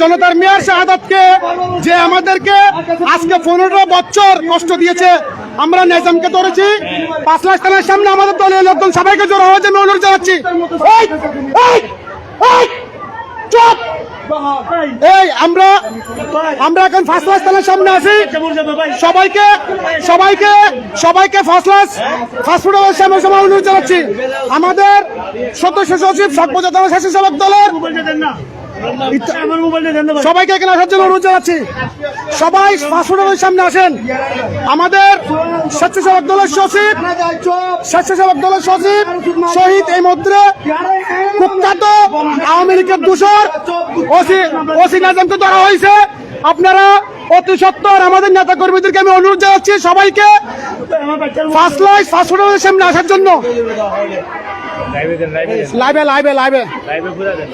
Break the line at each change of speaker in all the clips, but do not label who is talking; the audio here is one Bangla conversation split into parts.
জনতার মেয়র শাহাদাতকে, যে আমাদেরকে আজকে পনেরো বছর কষ্ট দিয়েছে, আমরা নেজামকে ধরেছি পাঁচ লাখ থানার সামনে আমাদের দলীয় লোকজন সবাইকে জোর হওয়ার জন্য অনুরোধ জানাচ্ছি! এই, আমরা আমরা এখন ফার্স্ট ক্লাস থানার সামনে আছি। সবাইকে সবাইকে সবাইকে ফার্স্ট ক্লাস ফাস্ট ফুডের সামনে সময় অনুরোধ জানাচ্ছি। আমাদের সদস্য সচিব সর্বজাতনা স্বেচ্ছাসেবক দলের সবাইকে এখানে আসার জন্য অনুরোধ জানাচ্ছি। সবাই ফুডের সামনে আসেন। আমাদের স্বেচ্ছাসেবক দলের সচিব স্বেচ্ছাসেবক দলের সচিব শহীদ এই মধ্যে কুখ্যাত আওয়ামী লীগের দূষর ওসি ওসি নাজমকে ধরা হয়েছে। আপনারা অতি সত্তর আমাদের নেতা কর্মীদেরকে আমি অনুরোধ জানাচ্ছি সবাইকে। ফার্স্ট লাইফ ফার্স্ট সামনে আসার জন্য। লাইভে লাইভে লাইভে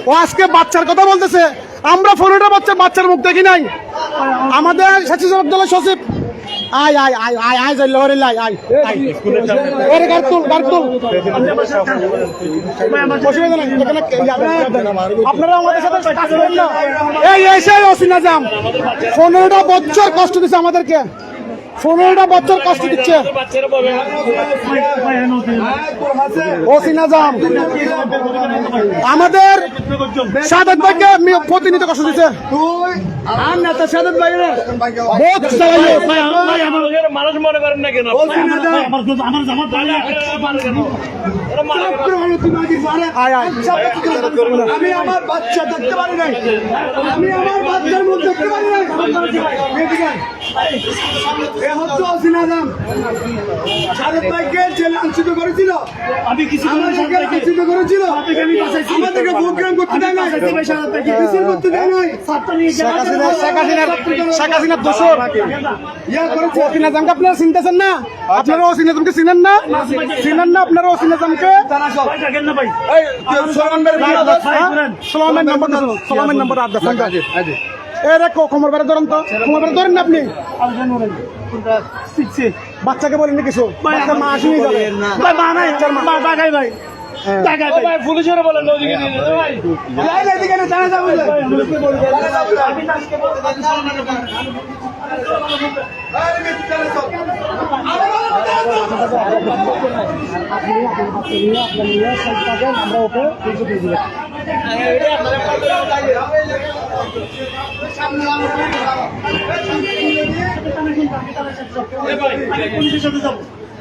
ও আজকে বাচ্চার কথা বলতেছে। আমরা বাচ্চার বাচ্চার মুখ দেখি নাই। আমাদের দলের সচিব। আয় আয় আয় আয় আয় যাই লহরে লাই আয়। আয়। ওরে গাড়ি তুল গাড়ি তুল এখানে আপনারা আমাদের সাথে কাজ করেন না। এই এসে অসিনা জাম। পনেরোটা বছর কষ্ট দিচ্ছে আমাদেরকে। পনেরোটা বাচ্চার কষ্ট দিচ্ছে। আমাদের আমাদের সাদাত ভাইকে প্রতিনিধিত্ব প্রতিনিধি কষ্ট দিচ্ছে। আর নেতা সাদাত ভাই
মানুষ মনে করেন না কেন? আমার জামাত
আমি আমার বাচ্চা দেখতে পারি নাই। আমি আমার বাচ্চার মুখ দেখতে পারি নাই। ভাইকে করেছিল।
আমি কিছু
করেছিল। আমাদেরকে করতে দেয় নাই। মিছিল করতে দেয় নাই।
শেখ হাসিনার দোষর।
ইয়া করেছে।
ওসিনা জামকে আপনারা চিনতেছেন না? আপনারা ওসিনা জামকে চিনেন না? চিনেন না আপনারা ওসিনা জামকে? সোলামের নম্বর ধরুন সোলামের নম্বর আর দেখুন এ রে কোমর বেড়ে ধরেন তো। কোমর বেড়ে ধরেন না আপনি বাচ্চাকে বলেন না কিছু। মা আসেনি যাবে হ্যাঁ।
পুলিশের বলেন ওদিকে দিয়ে দিন, ভাই।
লাইন এদিকে না জানা যাবে
আমরা ওকে
পুলিশের সাথে যাব।